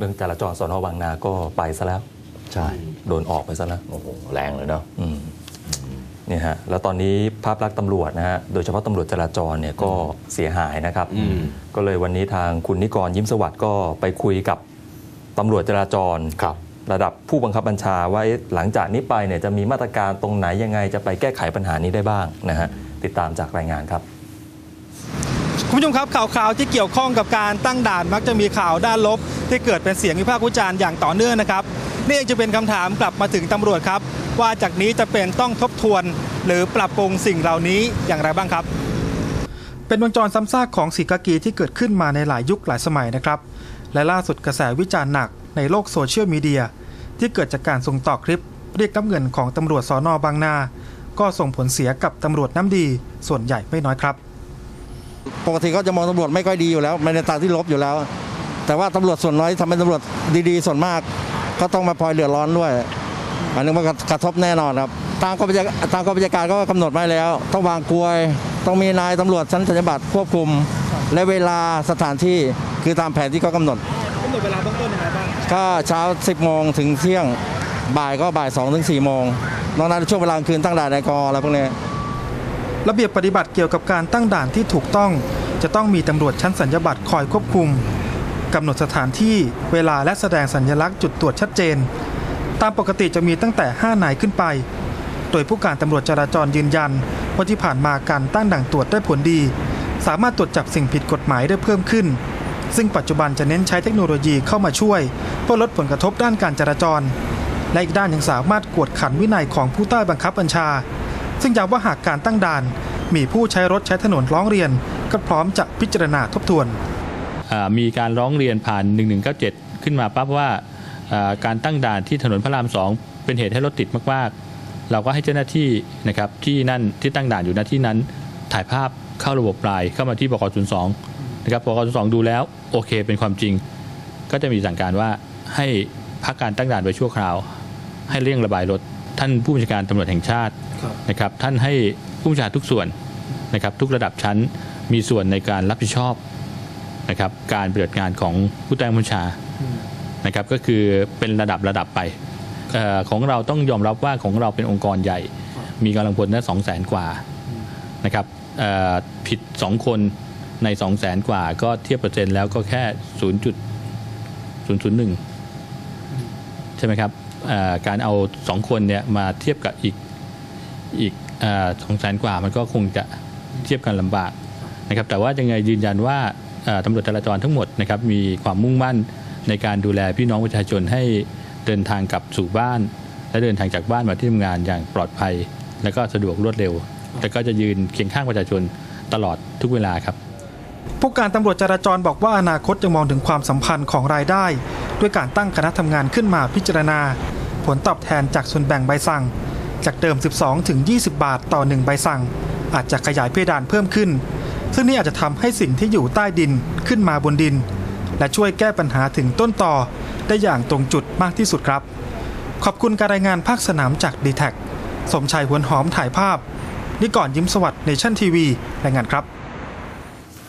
รื่องจราจรสอนอบางนาก็ไปซะแล้ว ใช่ โดนออกไปซะแล้วโอ้โหแรงเลยเนาะอืมเนี่ยฮะแล้วตอนนี้ภาพลักษณ์ตำรวจนะฮะโดยเฉพาะตำรวจจราจรเนี่ยก็เสียหายนะครับอืมก็เลยวันนี้ทางคุณนิกรยิ้มสวัสดิ์ก็ไปคุยกับตำรวจจราจรครับระดับผู้บังคับบัญชาว่าเอ๊ะหลังจากนี้ไปเนี่ยจะมีมาตรการตรงไหนยังไงจะไปแก้ไขปัญหานี้ได้บ้างนะฮะติดตามจากรายงานครับ คุณผู้ชมครับข่าวคราวที่เกี่ยวข้องกับการตั้งด่านมักจะมีข่าวด้านลบ ที่เกิดเป็นเสียงวิพากษ์วิจารณ์อย่างต่อเนื่องนะครับนี่เองจะเป็นคำถามกลับมาถึงตำรวจครับ ว่าจากนี้จะเป็นต้องทบทวน หรือปรับปรุงสิ่งเหล่านี้อย่างไรบ้างครับ เป็นวงจรซ้ำซากของสีกากีที่เกิดขึ้นมาในหลายยุคหลายสมัยนะครับ และล่าสุดกระแสวิจารณ์หนักในโลกโซเชียลมีเดียที่เกิดจากการส่งต่อคลิป เรียกน้ำเงินของตำรวจสอนอบางนา ก็ส่งผลเสียกับตำรวจน้ำดีส่วนใหญ่ไม่น้อยครับ ปกติเขาจะมองตำรวจไม่ค่อยดีอยู่แล้วในทางที่ลบอยู่แล้ว แต่ว่าตำรวจส่วนน้อยทำเป็นตำรวจดีๆ ส่วนมาก ก็ต้องมาพลอยเดือดร้อนด้วย อันนี้มันกระทบแน่นอนครับตามกฎบัญชาตามกฎบัญชาการก็กำหนดไว้แล้ว ต้องวางกลวย ต้องมีนายตำรวจชั้นสัญญาบัตรควบคุม และเวลาสถานที่คือตามแผนที่เขากำหนดกำหนดเวลาเบื้องต้นยังไงบ้างก็เช้า 10 โมงถึงเที่ยงบ่ายก็บ่าย2ถึง4โมงนอกนั้นช่วงเวลากลางคืนตั้งด่านในกออะไรพวกนี้ ระเบียบปฏิบัติเกี่ยวกับการตั้งด่านที่ถูกต้อง จะต้องมีตำรวจชั้นสัญญาบัตรคอยควบคุมกำหนดสถานที่เวลาและแสดงสัญลักษณ์จุดตรวจชัดเจน ตามปกติจะมีตั้งแต่ 5 นายขึ้นไป โดยผู้การตำรวจจราจรยืนยันว่าที่ผ่านมาการตั้งด่านตรวจได้ผลดี สามารถตรวจจับสิ่งผิดกฎหมายได้เพิ่มขึ้น ซึ่งปัจจุบันจะเน้นใช้เทคโนโลยีเข้ามาช่วย เพื่อลดผลกระทบด้านการจราจร และอีกด้านยังสามารถกวดขันวินัยของผู้ใต้บังคับบัญชา ซึ่งย้ำว่าหากการตั้งด่าน มีผู้ใช้รถใช้ถนนร้องเรียน ก็พร้อมจะพิจารณาทบทวน มีการร้องเรียนผ่าน 1197 ขึ้นมาปั๊บว่าการตั้งด่านที่ถนนพระรามสองเป็นเหตุให้รถติดมากๆ เราก็ให้เจ้าหน้าที่นะครับที่นั่นที่ตั้งด่านอยู่ณที่นั้น ถ่ายภาพเข้าระบบไลน์เข้ามาที่บก02นะครับบก02ดูแล้วโอเค เป็นความจริง ก็จะมีสั่งการว่าให้พักการตั้งด่านไว้ชั่วคราว ให้เร่งระบายรถ ท่านผู้บัญชาการตำรวจแห่งชาตินะครับท่านให้ผู้บัญชาการทุกส่วนนะครับทุกระดับชั้นมีส่วนในการรับผิดชอบนะครับการปฏิบัติงานของผู้ใต้บัญชานะครับก็คือเป็นระดับระดับไปเออของเราต้องยอมรับว่าของเราเป็นองค์กรใหญ่ มีกำลังพลได้สองแสนกว่านะครับเอ่อผิด 2 คนใน 2 0 0แสนกว่าก็เทียบเปอร์เซ็นต์แล้วก็แค่ 0.001 ใช่ไหมครับเอ่อ การเอา 2 คนเนี่ยมาเทียบกับอีกอีกสองแสนกว่ามันก็คงจะเทียบกันลำบากนะครับ แต่ว่ายังไงยืนยันว่าเอ่อตำรวจจราจรทั้งหมดนะครับมีความมุ่งมั่นในการดูแลพี่น้องประชาชนให้เดินทางกลับสู่บ้าน และเดินทางจากบ้านมาที่ทำงานอย่างปลอดภัย และก็สะดวกรวดเร็ว แต่ก็จะยืนเคียงข้างประชาชนตลอดทุกเวลาครับผู้การตำรวจจราจรบอกว่าอนาคตยังมองถึงความสัมพันธ์ของรายได้ ด้วยการตั้งคณะทำงานขึ้นมาพิจารณา ผลตอบแทนจากส่วนแบ่งใบสั่ง จากเดิม 12 ถึง 20 บาทต่อ 1 ใบสั่ง อาจจะขยายเพดานเพิ่มขึ้น ซึ่งนี่อาจจะทำให้สิ่งที่อยู่ใต้ดินขึ้นมาบนดิน และช่วยแก้ปัญหาถึงต้นต่อ ได้อย่างตรงจุดมากที่สุดครับ ขอบคุณการรายงานภาคสนามจากดีแท็สมชัยหวนหอมถ่ายภาพนิก่อนยิ้มสวัสดิ์เนชั่นทีวีรายงานครับ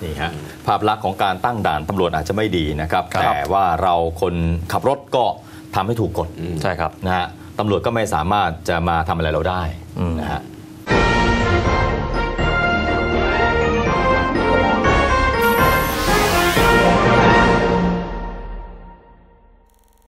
นี่ฮะภาพลักษณ์ของการตั้งด่านตำรวจอาจจะไม่ดีนะครับครับ แต่ว่าเราคนขับรถก็ทำให้ถูกกฎใช่ครับนะฮะตำรวจก็ไม่สามารถจะมาทำอะไรเราได้อืมนะฮะ